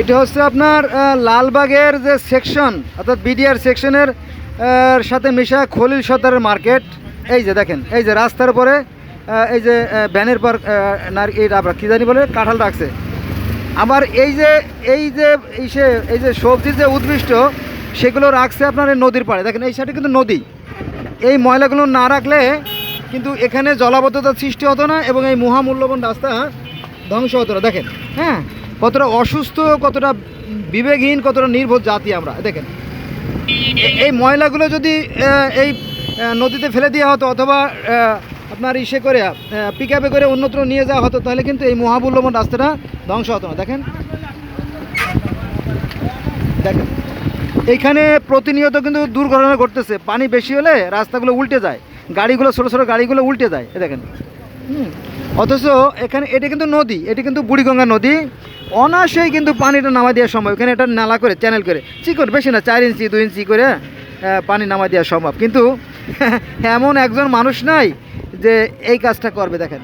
এটা হচ্ছে আপনার লালবাগের যে সেকশন অর্থাৎ বিডিআর সেকশনের সাথে মিশা খলিল সর্দারের মার্কেট এই যে দেখেন এই যে রাস্তার উপরে এই যে আহ, ভ্যানের পর আপনার কী জানি বলে কাঁঠাল রাখছে। আবার এই যে এই যে এই সে এই যে সবজির যে উদ্ভিষ্ট সেগুলো রাখছে আপনার এই নদীর পাড়ে। দেখেন এই সাইডে কিন্তু নদী। এই ময়লাগুলো না রাখলে কিন্তু এখানে জলাবদ্ধতার সৃষ্টি হতো না এবং এই মহামূল্যবান রাস্তা ধ্বংস হতো না। দেখেন হ্যাঁ? কতটা অসুস্থ, কতটা বিবেকহীন, কতটা নির্ভর জাতি আমরা, দেখেন। এই ময়লাগুলো যদি এই নদীতে ফেলে দেওয়া হতো অথবা আপনার ইসে করে পিক আপে করে অন্যত্র নিয়ে যাওয়া হতো, তাহলে কিন্তু এই মহামূল্যবান রাস্তাটা ধ্বংস হতো না। দেখেন। দেখেন। এইখানে প্রতিনিয়ত কিন্তু দুর্ঘটনা ঘটতেছে। পানি বেশি হলে রাস্তাগুলো উল্টে যায়। গাড়িগুলো, ছোটো ছোটো গাড়িগুলো উল্টে যায়। দেখেন। অথচ এখানে, এটা কিন্তু নদী, এটি কিন্তু বুড়িগঙ্গা নদী। অনায়াসেই কিন্তু পানিটা নামা দেওয়া সম্ভব। এখানে এটা নালা করে চ্যানেল করে। চিকন, বেশি না, চার ইঞ্চি, দুই ইঞ্চি করে পানি নামা দেওয়া সম্ভব। কিন্তু এমন একজন মানুষ নাই যে এই কাজটা করবে, দেখেন।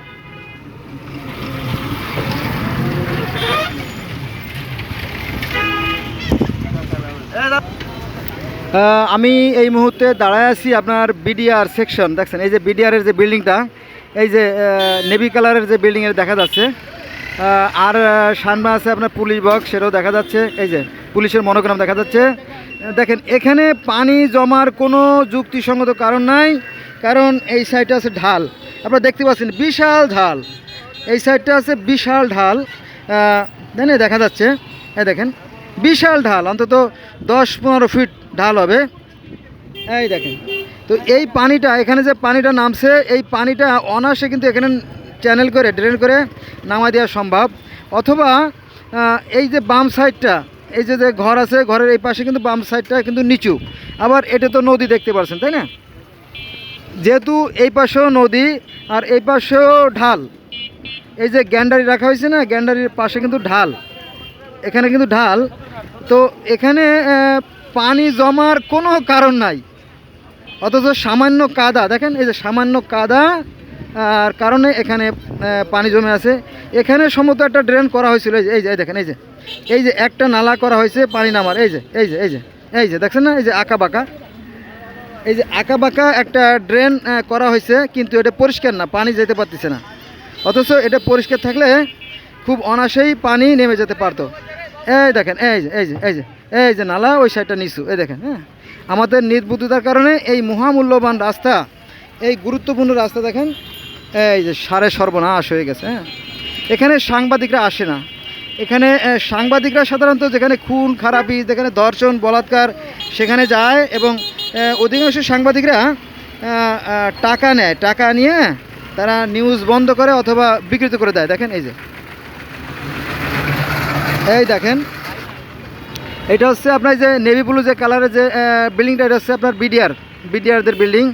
আমি এই মুহূর্তে দাঁড়ায় আছি আপনার বিডিআর সেকশন দেখছেন? এই যে বিডিআরের যে বিল্ডিংটা এই যে নেভি কালারের যে বিল্ডিংয়ের দেখা যাচ্ছে। আর সামনে আছে আপনার পুলিশ বক্স, সেটাও দেখা যাচ্ছে। এই যে, পুলিশের মনোগ্রাম দেখা যাচ্ছে। দেখেন, এখানে পানি জমার কোনো যুক্তিসঙ্গত কারণ নাই, কারণ এই সাইডটা আছে ঢাল। আপনারা দেখতে পাচ্ছেন, বিশাল ঢাল। এই সাইডটা আছে বিশাল ঢাল। দেন দেখা যাচ্ছে এই দেখেন, বিশাল ঢাল, অন্তত দশ পনেরো ফিট ঢাল হবে। এই দেখেন, তো এই পানিটা, এখানে যে পানিটা নামছে, এই পানিটা অনায়াসে কিন্তু এখানে চ্যানেল করে ড্রেন করে নামা দেওয়া সম্ভব। অথবা এই যে বাম সাইডটা এই যে যে ঘর আছে, ঘরের এই পাশে কিন্তু বাম সাইডটা কিন্তু নিচু। আবার এটা তো নদী দেখতে পাচ্ছেন তাই না? যেহেতু এই পাশেও নদী আর এই পাশেও ঢাল। এই যে গ্যান্ডারি রাখা হয়েছে না, গ্যান্ডারির পাশে কিন্তু ঢাল। এখানে কিন্তু ঢাল। তো এখানে পানি জমার কোনো কারণ নাই। অথচ সামান্য কাদা, দেখেন, এই যে সামান্য কাদা আর কারণে এখানে পানি জমে আছে। এখানে সমস্ত একটা ড্রেন করা হয়েছিল। এই যে, এই দেখেন, এই যে। এই যে একটা নালা করা হয়েছে পানি নামার। এই যে এই যে এই যে এই যে, দেখছেন না? এই যে আঁকা বাঁকা। এই যে আঁকা বাঁকা একটা ড্রেন করা হয়েছে, কিন্তু এটা পরিষ্কার না, পানি যেতে পারতেছে না। অথচ এটা পরিষ্কার থাকলে খুব অনাসেই পানি নেমে যেতে পারতো। এই দেখেন, এই যে এই যে এই যে এই যে নালা ওই সাইডটা নিচু, এই দেখেন হ্যাঁ? আমাদের নির্বুদ্ধিতার কারণে এই মহামূল্যবান রাস্তা, এই গুরুত্বপূর্ণ রাস্তা দেখেন এই যে সারে সর্বনাশ হয়ে গেছে হ্যাঁ? এখানে সাংবাদিকরা আসে না। এখানে সাংবাদিকরা সাধারণত যেখানে খুন, খারাপি, যেখানে ধর্ষণ, বলাৎকার, সেখানে যায় এবং অধিকাংশ সাংবাদিকরা টাকা নেয়। টাকা নিয়ে তারা নিউজ বন্ধ করে অথবা বিকৃত করে দেয়। দেখেন এই যে। এই দেখেন। এটা হচ্ছে আপনার যে নেভি ব্লু যে কালারের যে বিল্ডিংটা এটা হচ্ছে আপনার বিডিআর বিডিআরদের বিল্ডিং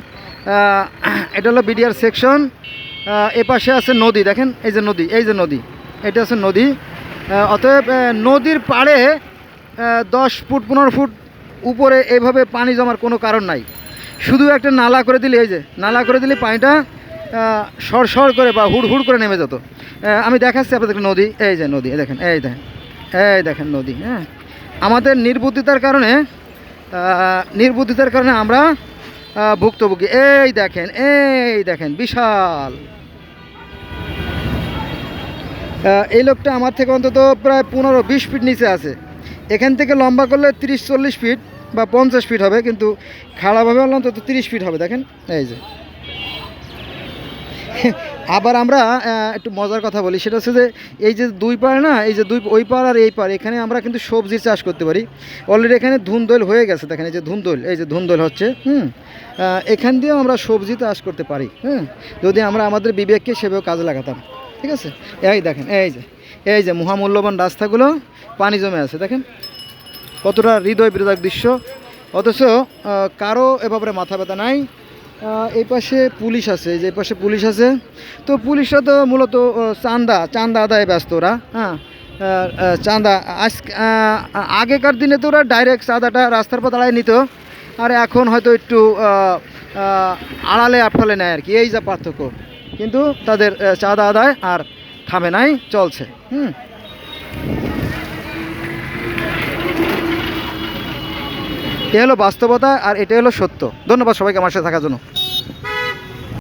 এটা হলো বিডিআর সেকশন এ পাশে আছে নদী দেখেন এই যে নদী এই যে নদী এটা হচ্ছে নদী। অতএব নদীর পাড়ে দশ ফুট পনেরো ফুট উপরে এইভাবে পানি জমার কোনো কারণ নাই। শুধু একটা নালা করে দিলে এই যে নালা করে দিলে পানিটা আহ, সর সর করে বা হুড় হুড় করে নেমে যেত। আমি দেখাচ্ছি আপনাদের নদী এই যে নদী দেখেন এই দেখেন এই দেখেন নদী হ্যাঁ। আমাদের নির্বুদ্ধিতার কারণে নির্বুদ্ধিতার কারণে আমরা ভুক্তভোগী। এই দেখেন এই দেখেন বিশাল। এই লোকটা আমার থেকে অন্তত প্রায় পনেরো বিশ ফিট নিচে আছে। এখান থেকে লম্বা করলে তিরিশ চল্লিশ ফিট বা পঞ্চাশ ফিট হবে, কিন্তু খাড়াভাবে হলে অন্তত তিরিশ ফিট হবে, দেখেন? এই যে। আবার আমরা একটু মজার কথা বলি, সেটা হচ্ছে যে এই যে দুই পার না, এই যে দুই, ওই পাড় আর এই পাড়, এখানে আমরা কিন্তু সবজির চাষ করতে পারি। অলরেডি এখানে ধুন্দৈল হয়ে গেছে, দেখেন এই যে ধুন্দৈল, এই যে ধুন্দৈল হচ্ছে, হুম? এখান দিয়েও আমরা সবজি চাষ করতে পারি, হুম? যদি আমরা আমাদের বিবেককে সেভাবে কাজে লাগাতাম। ঠিক আছে? এই দেখেন, এই যে এই যে মহামূল্যবান রাস্তাগুলো, পানি জমে আছে, দেখেন? কতটা হৃদয় বিরোধক দৃশ্য। অথচ কারও এ ব্যাপারে মাথা ব্যথা নাই। এই পাশে পুলিশ আছে যে পাশে পুলিশ আছে। তো পুলিশরা তো মূলত চাঁদা চাঁদা আদায়ে ব্যস্ত ওরা হ্যাঁ? চাঁদা আজ আগেকার দিনে তো ওরা ডাইরেক্ট চাঁদাটা রাস্তার পর দাঁড়ায় নিত। আর এখন হয়তো একটু আড়ালে আটফালে নেয় আর কি। এই যা পার্থক্য। কিন্তু তাদের চাঁদা আদায় আর থামে নাই চলছে। হুম। এ হলো বাস্তবতা আর এটা হলো সত্য। ধন্যবাদ সবাইকে আমার সাথে থাকার জন্য।